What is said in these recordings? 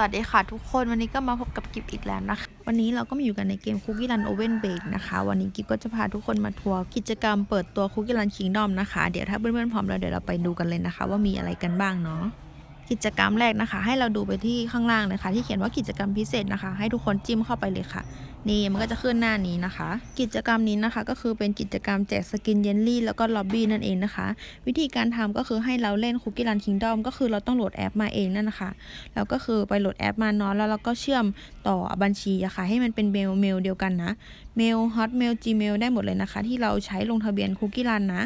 วัสดีค่ะทุกคนวันนี้ก็มาพบกับกิฟอีกแล้วนะคะ วันนี้เราก็มาอยู่กันในเกมคุกกี้รันโอเว่นเบรกนะคะ วันนี้กิฟก็จะพาทุกคนมาทัวร์กิจกรรมเปิดตัวคุกกี้รันคิงดอมนะคะ เดี๋ยวถ้าเพื่อนๆพร้อมแล้วเดี๋ยวเราไปดูกันเลยนะคะ ว่ามีอะไรกันบ้างเนาะกิจกรรมแรกนะคะ ให้เราดูไปที่ข้างล่างเลยค่ะที่เขียนว่ากิจกรรมพิเศษนะคะ ให้ทุกคนจิ้มเข้าไปเลยค่ะนี่มันก็จะขึ้นหน้านี้นะคะ กิจกรรมนี้นะคะ ก็คือเป็นกิจกรรมแจกสกินเยลลี่แล้วก็ล็อบบี้นั่นเองนะคะ วิธีการทำก็คือให้เราเล่น Cookie Run Kingdom ก็คือเราต้องโหลดแอปมาเองนั่นนะคะแล้วก็คือไปโหลดแอปมาเนาะแล้วเราก็เชื่อมต่อบัญชีอะค่ะให้มันเป็นเมลเมลเดียวกันนะเมล Hotmail Gmail ได้หมดเลยนะคะ ที่เราใช้ลงทะเบียนคุกกี้รันนะ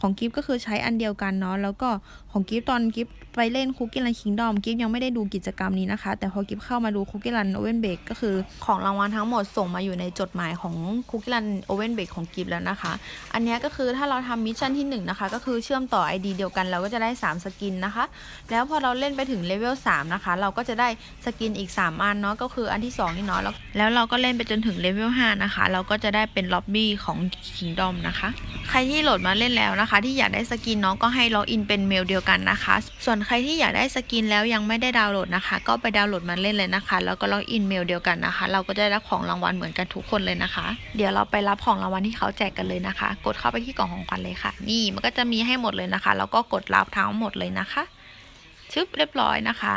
ของกิฟก็คือใช้อันเดียวกันเนาะแล้วก็ของกิฟตอนกิฟไปเล่นคุกกี้รันคิงดอมกิฟยังไม่ได้ดูกิจกรรมนี้นะคะ แต่พอกิฟเข้ามาดูคุกกี้รันโอเวนเบกก็คือของรางวัลทั้งหมดส่งมาอยู่ในจดหมายของคุกกี้รันโอเวนเบกของกิฟแล้วนะคะ อันนี้ก็คือถ้าเราทำมิชชั่นที่ 1 นะคะ ก็คือเชื่อมต่อ ID เดียวกันเราก็จะได้ 3 สกินนะคะ แล้วพอเราเล่นไปถึงเลเวล3นะคะ เราก็จะได้สกินอีก 3 อันเนาะก็คืออันที่ 2 นี่เนาะแล้วแล้วเราก็เล่นไปจนถึงเลเวล5นะคะ เราก็จะได้เป็นล็อบบี้ของ Kingdom นะคะ ใครที่โหลดมาเล่นแล้วนะคะ ที่อยากได้สกินเนาะก็ให้ล็อกอินเป็นเมลเดียวกันนะคะ ส่วนใครที่อยากได้สกินแล้วยังไม่ได้ดาวน์โหลดนะคะ ก็ไปดาวน์โหลดมาเล่นเลยนะคะ แล้วก็ล็อกอินเมลเดียวกันนะคะ เราก็จะได้รับของรางวัลเหมือนกันทุกคนเลยนะคะ เดี๋ยวเราไปรับของรางวัลที่เขาแจกกันเลยนะคะ กดเข้าไปที่กล่องของขวัญเลยค่ะ นี่มันก็จะมีให้หมดเลยนะคะ แล้วก็กดรับทั้งหมดเลยนะคะชึบเรียบร้อยนะคะ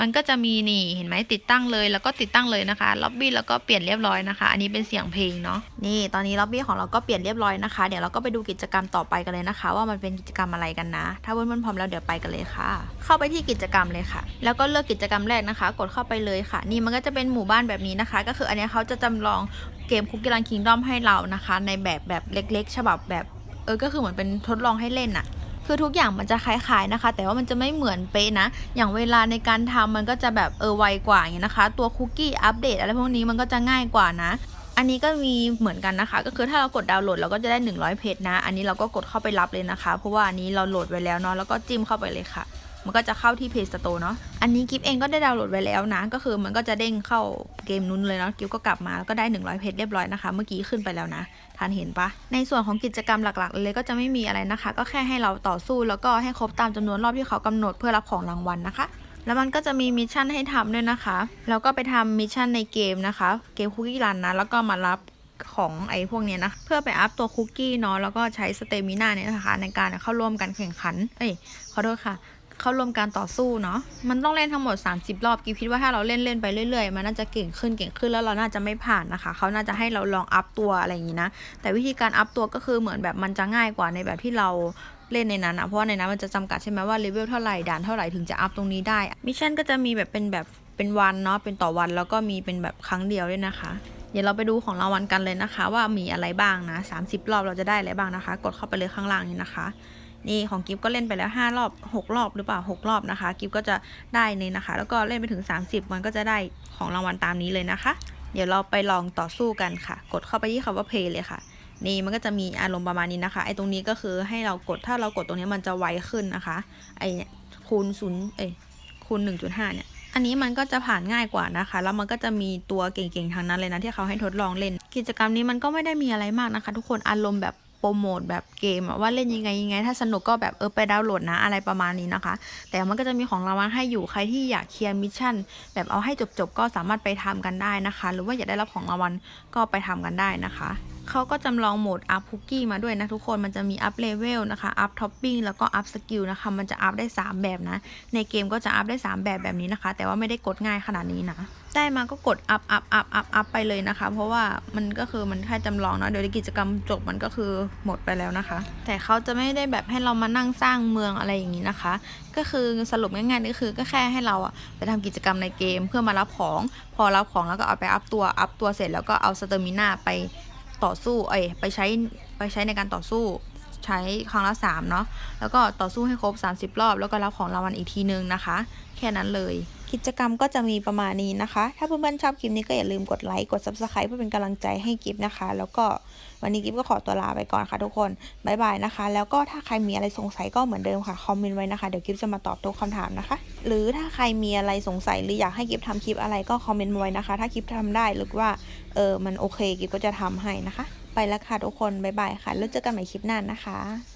มันก็จะมีนี่เห็นไหมติดตั้งเลยแล้วก็ติดตั้งเลยนะคะล็อบบี้แล้วก็เปลี่ยนเรียบร้อยนะคะ อันนี้เป็นเสียงเพลงเนาะนี่ตอนนี้ล็อบบี้ของเราก็เปลี่ยนเรียบร้อยนะคะ เดี๋ยวเราก็ไปดูกิจกรรมต่อไปกันเลยนะคะ ว่ามันเป็นกิจกรรมอะไรกันนะ ถ้าเพื่อนๆพร้อมแล้วเดี๋ยวไปกันเลยค่ะ เข้าไปที่กิจกรรมเลยค่ะ แล้วก็เลือกกิจกรรมแรกนะคะ กดเข้าไปเลยค่ะ นี่มันก็จะเป็นหมู่บ้านแบบนี้นะคะ ก็คืออันนี้เขาจะจำลองเกมคุกกี้รันคิงดอมให้เรานะคะ ในแบบแบบเล็ก ๆ ฉบับแบบเออก็คือเหมือนเป็นทดลองให้เล่นอะ คือทุกอย่างมันจะคล้ายๆนะคะ แต่ว่ามันจะไม่เหมือนเป๊ะนะ อย่างเวลาในการทำมันก็จะแบบเออไวกว่าอย่างเงี้ยนะคะ ตัวคุกกี้อัปเดตอะไรพวกนี้มันก็จะง่ายกว่านะอันนี้ก็มีเหมือนกันนะคะ ก็คือถ้าเรากดดาวน์โหลดเราก็จะได้ 100 เพจนะ อันนี้เราก็กดเข้าไปรับเลยนะคะ เพราะว่าอันนี้เราโหลดไว้แล้วเนาะแล้วก็จิ้มเข้าไปเลยค่ะ มันก็จะเข้าที่ Play Store เนาะอันนี้กิฟเองก็ได้ดาวน์โหลดไว้แล้วนะ ก็คือมันก็จะเด้งเข้าเกมนู้นเลยเนาะกิฟก็กลับมาแล้วก็ได้ 100 เพจเรียบร้อยนะคะ เมื่อกี้ขึ้นไปแล้วนะทานเห็นปะในส่วนของกิจกรรมหลักๆ เลยก็จะไม่มีอะไรนะคะ ก็แค่ให้เราต่อสู้แล้วก็ให้ครบตามจำนวนรอบที่เขากำหนดเพื่อรับของรางวัลนะคะแล้วมันก็จะมีมิชชั่นให้ทำด้วยนะคะ แล้วก็ไปทำมิชชั่นในเกมนะคะ เกมคุกกี้รันนะ แล้วก็มารับของไอ้พวกเนี้ยนะ เพื่อไปอัพตัวคุกกี้เนาะ แล้วก็ใช้สเตมินาเนี่ยนะคะ ในการเข้าร่วมกันแข่งขัน เอ้ย ขอโทษค่ะ เข้าร่วมการต่อสู้เนาะ มันต้องเล่นทั้งหมด 30 รอบกิฟคิดว่าถ้าเราเล่นเล่นไปเรื่อยๆ มันน่าจะเก่งขึ้นเก่งขึ้นแล้วเราน่าจะไม่ผ่านนะคะ เขาน่าจะให้เราลองอัพตัวอะไรอย่างนี้นะ แต่วิธีการอัพตัวก็คือเหมือนแบบมันจะง่ายกว่าในแบบที่เราเล่นในนั้นนะเพราะในนั้นมันจะจำกัดใช่ไหมว่าเลเวลเท่าไหร่ด่านเท่าไหร่ถึงจะอัพตรงนี้ได้ มิชชั่นก็จะมีแบบเป็นแบบเป็นวันเนาะเป็นต่อวันแล้วก็มีเป็นแบบครั้งเดียวด้วยนะคะ เดี๋ยวเราไปดูของรางวัลกันเลยนะคะ ว่ามีอะไรบ้างนะ30 รอบเราจะได้อะไรบ้างนะคะ กดเข้าไปเลยข้างล่างนี้นะคะ นี่ของกิฟก็เล่นไปแล้ว 5 รอบ 6 รอบหรือเปล่า 6 รอบนะคะ กิฟก็จะได้นี่นะคะ แล้วก็เล่นไปถึง 30 มันก็จะได้ของรางวัลตามนี้เลยนะคะ เดี๋ยวเราไปลองต่อสู้กันค่ะ กดเข้าไปที่คำว่า play เลยค่ะนี่มันก็จะมีอารมณ์ประมาณนี้นะคะ ไอ้ตรงนี้ก็คือให้เรากดถ้าเรากดตรงนี้มันจะไวขึ้นนะคะ ไอ้คูณศูนย์เอ้ยคูณ 1.5 เนี่ย อันนี้มันก็จะผ่านง่ายกว่านะคะ แล้วมันก็จะมีตัวเก่งๆทางนั้นเลยนะที่เขาให้ทดลองเล่น กิจกรรมนี้มันก็ไม่ได้มีอะไรมากนะคะ ทุกคนอารมณ์แบบ โปรโมทแบบเกมว่าเล่นยังไงยังไง ถ้าสนุกก็แบบเออไปดาวน์โหลดนะอะไรประมาณนี้นะคะ แต่มันก็จะมีของรางวัลให้อยู่ใครที่อยากเคลียร์มิชชั่นแบบเอาให้จบๆก็สามารถไปทำกันได้นะคะ หรือว่าอยากได้รับของรางวัลก็ไปทำกันได้นะคะ เขาก็จำลองโหมดอัพคุกกี้มาด้วยนะทุกคนมันจะมีอัพเลเวลนะคะอัพท็อปปิ้งแล้วก็อัพสกิลนะคะมันจะอัพได้ 3 แบบนะ ในเกมก็จะอัพได้ 3 แบบแบบนี้นะคะ แต่ว่าไม่ได้กดง่ายขนาดนี้นะได้มาก็กดอัพอัพอัพอัพอัพไปเลยนะคะ เพราะว่ามันก็คือมันแค่จำลองเนาะเดี๋ยวกิจกรรมจบมันก็คือหมดไปแล้วนะคะ แต่เขาจะไม่ได้แบบให้เรามานั่งสร้างเมืองอะไรอย่างนี้นะคะ ก็คือสรุปง่ายๆก็คือก็แค่ให้เราอะไปทำกิจกรรมในเกมเพื่อมารับของ พอรับของแล้วก็เอาไปอัพตัวอัพตัวเสร็จแล้วก็เอาสเตอร์มินาไป ต่อสู้เอ้ยไปใช้ไปใช้ในการต่อสู้ใช้ครั้งละ3เนาะแล้วก็ต่อสู้ให้ครบ 30 รอบ แล้วก็รับของรางวัลอีกทีนึงนะคะ แค่นั้นเลย กิจกรรมก็จะมีประมาณนี้นะคะ ถ้าเพื่อนๆชอบคลิปนี้ก็อย่าลืมกดไลค์กด subscribe เพื่อเป็นกำลังใจให้กิฟนะคะ แล้วก็วันนี้กิฟก็ขอตัวลาไปก่อนค่ะทุกคนบ๊ายบายนะคะ แล้วก็ถ้าใครมีอะไรสงสัยก็เหมือนเดิมค่ะคอมเมนต์ไว้นะคะเดี๋ยวกิฟจะมาตอบทุกคำถามนะคะ หรือถ้าใครมีอะไรสงสัยหรืออยากให้กิฟทำคลิปอะไรก็คอมเมนต์ไว้นะคะ ถ้ากิฟทำได้หรือว่าเออมันโอเคกิฟก็จะทำให้นะคะ ไปแล้วค่ะทุกคนบ๊ายบายค่ะแล้วเจอกันใหม่คลิปหน้านะคะ